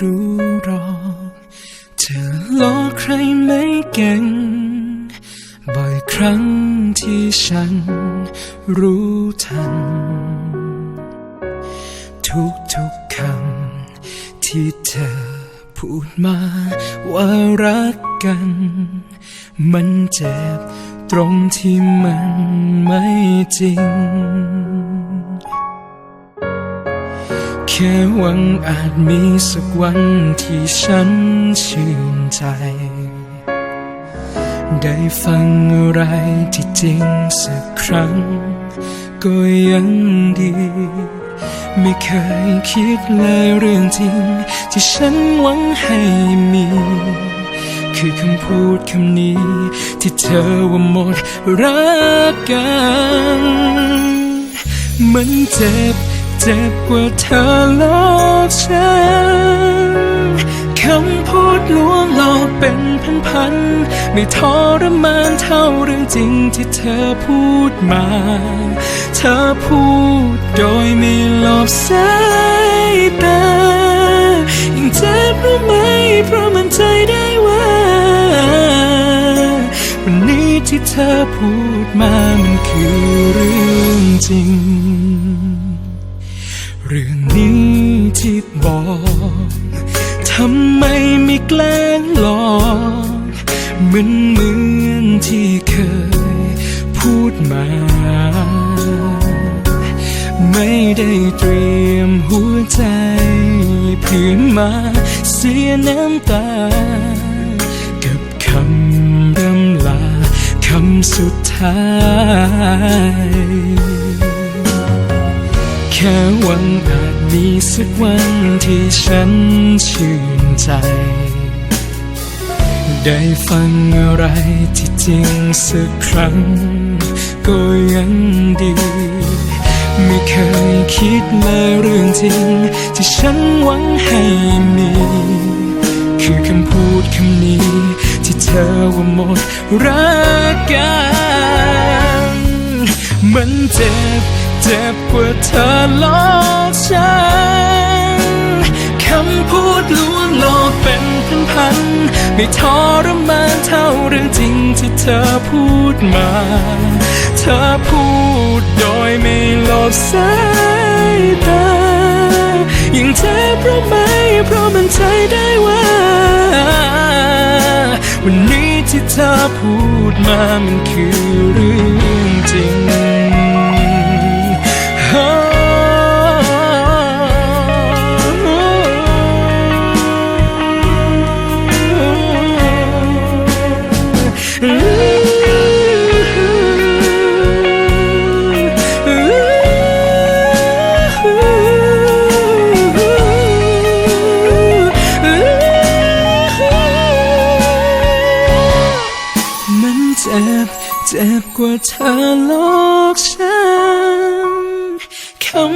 รู้รอกเธอหลอกใครไม่เก่ง บ่อยครั้งที่ฉันรู้ทัน ทุกทุกคำที่เธอพูดมาว่ารักกัน มันเจ็บตรงที่มันไม่จริง ค่หวังอาจมีสักวันที่ฉันชื่นใจ ได้ฟังอะไรที่จริงสักครั้ง ก็ยังดี ไม่เคยคิดเลยเรื่องจริง ที่ฉันหวังให้มี คือคำพูดคำนี้ ที่เธอว่าหมดรักกัน มันเจ็บ จ็บกว่าเธอหลอกฉันคำพูดลวงหลอกเป็นพันๆไม่ทรมานเท่าเรื่องจริงที่เธอพูดมา เธอพูดโดยไม่หลบสายตายิ่งเจ็บรู้ไหมเพราะมันใจได้ว่า วันนี้ที่เธอพูดมามันคือเรื่องจริง แกล้งหลอกเหมือนเหมือนที่เคยพูดมา ไม่ได้เตรียมหัวใจเพื่อมาเสียน้ำตา กับคำรำลาคำสุดท้ายแค่หวังอาจมีสักวันที่ฉันชื่นใจ ได้ฟังอะไรที่จริงสักครั้ง ก็ยังดี ไม่เคยคิดเลยเรื่องจริง ที่ฉันหวังให้มี คือคำพูดคำนี้ ที่เธอว่าหมดรักกัน มันเจ็บเจ็บกว่าเธอหลอกฉันคำพูดลวงหลอกเป็น พัน ไม่ทรมานเท่าเรื่องจริงที่เธอพูดมา เธอพูดโดยไม่หลบสายตายิ่งเจ็บเพราะไหมเพราะมันใจได้ว่า วันนี้ที่เธอพูดมามันคือเรื่องจริง มันเจ็บ เจ็บกว่าเธอหลอกฉัน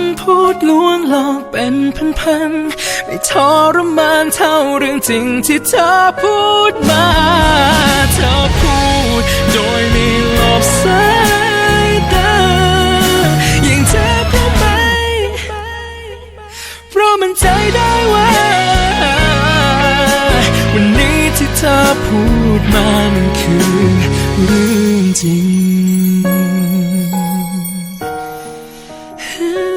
ำพูดลวงหลอกเป็นพันๆไม่ทรมานเท่าเรื่องจริงที่เธอพูดมา เธอพูดโดยไม่หลบสายตาอย่างเธอรู้ไหมเพราะมันใจได้ว่า วันนี้ที่เธอพูดมามันคือเรื่องจริง Yeah.